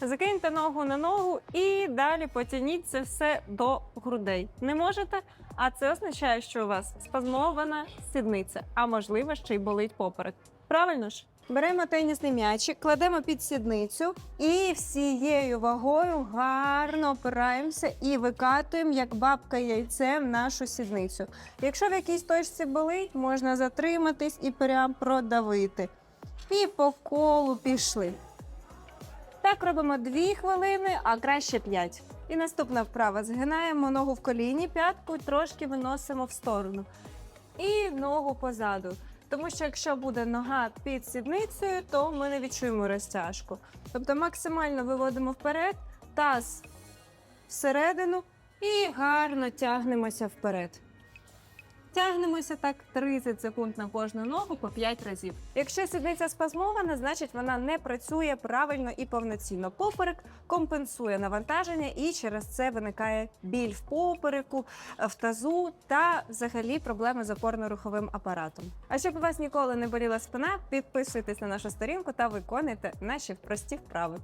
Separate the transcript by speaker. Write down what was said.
Speaker 1: Закиньте ногу на ногу і далі потягніть це все до грудей. Не можете? А це означає, що у вас спазмована сідниця, а можливо, ще й болить поперек. Правильно ж? Беремо тенісний м'ячик, кладемо під сідницю і всією вагою гарно опираємося і викатуємо, як бабка яйцем, нашу сідницю. Якщо в якійсь точці болить, можна затриматись і прям продавити. І по колу пішли. Так робимо 2 хвилини, а краще 5. І наступна вправа. Згинаємо ногу в коліні, п'ятку трошки виносимо в сторону. І ногу позаду. Тому що якщо буде нога під сідницею, то ми не відчуємо розтяжку. Тобто максимально виводимо вперед, таз всередину і гарно тягнемося вперед. Тягнемося так 30 секунд на кожну ногу по 5 разів. Якщо сідниця спазмована, значить вона не працює правильно і повноцінно. Поперек компенсує навантаження, і через це виникає біль в попереку, в тазу та взагалі проблеми з опорно-руховим апаратом. А щоб у вас ніколи не боліла спина, підписуйтесь на нашу сторінку та виконуйте наші прості вправи.